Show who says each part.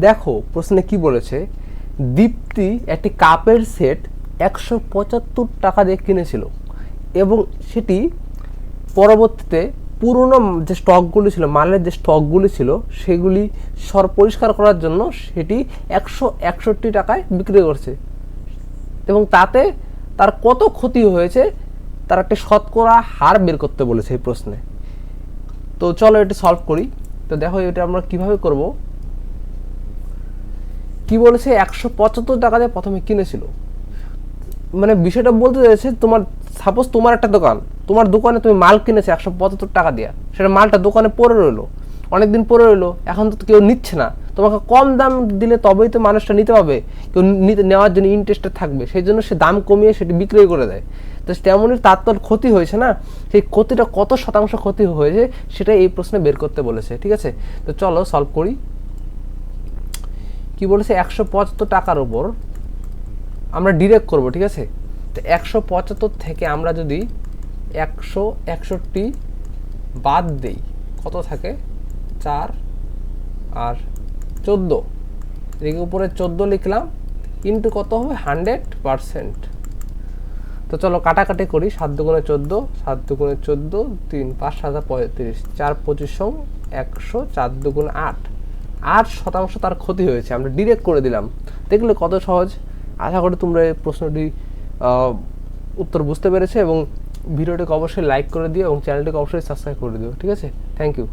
Speaker 1: দেখো, প্রশ্নে কি বলেছে? দীপ্তি একটি কাপের সেট একশো পঁচাত্তর টাকা দিয়ে কিনেছিল এবং সেটি পরবর্তীতে পুরনো যে স্টকগুলি ছিল, মালের যে স্টকগুলি ছিল, সেগুলি সর পরিষ্কার করার জন্য সেটি একশো একষট্টি টাকায় বিক্রি করছে। এবং তাতে তার কত ক্ষতি হয়েছে, তার একটা শতকরা হার বের করতে বলেছে এই প্রশ্নে। তো চলো এটা সলভ করি। তো দেখো এটা আমরা কীভাবে করব? কি বলেছে? একশো পঁচাত্তর টাকা দিয়ে প্রথমে কিনেছিল। মানে বিষয়টা বলতে চাইছে, তোমার সাপোজ তোমার একটা দোকান, তোমার দোকানে তুমি মাল কিনেছে একশো পঁচাত্তর টাকা দিয়ে, সেটা মালটা দোকানে পড়ে রইল, অনেকদিন পরে রইল, এখন তো কেউ নিচ্ছে না। তোমাকে কম দাম দিলে তবেই তো মানুষটা নিতে পাবে কেউ নেওয়ার জন্য ইন্টারেস্টটা থাকবে সেই জন্য সে দাম কমিয়ে সেটি বিক্রি করে দেয়। তো তেমনই তার তো ক্ষতি হয়েছে না? সেই ক্ষতিটা কত শতাংশ ক্ষতি হয়েছে সেটা এই প্রশ্নে বের করতে বলেছে, ঠিক আছে? তো চলো সলভ করি। কি বলেছে? একশো পঁচাত্তর টাকার উপর আমরা ডিরেক্ট করব, ঠিক আছে? তো একশো পঁচাত্তর থেকে আমরা যদি একশো একষট্টি বাদ দেই, কত থাকে? চার আর চোদ্দ। এদিকে উপরে চোদ্দ লিখলাম, ইন্টু কত হবে? Hundred percent. তো চলো কাটাকাটি করি, সাত দুগুণে চোদ্দ, সাত দুগুণে চোদ্দ, তিন পাঁচ সাত পঁয়ত্রিশ, চার পঁচিশ একশো চার দুগুণ আট। আট শতাংশ তার ক্ষতি হয়েছে। আমরা ডিরেক্ট করে দিলাম। দেখলে কত সহজ? আশা করি তোমরা এই প্রশ্নটি উত্তর বুঝতে পেরেছে এবং ভিডিওটিকে অবশ্যই লাইক করে দিও এবং চ্যানেলটিকে অবশ্যই সাবস্ক্রাইব করে দিও। ঠিক আছে? Thank you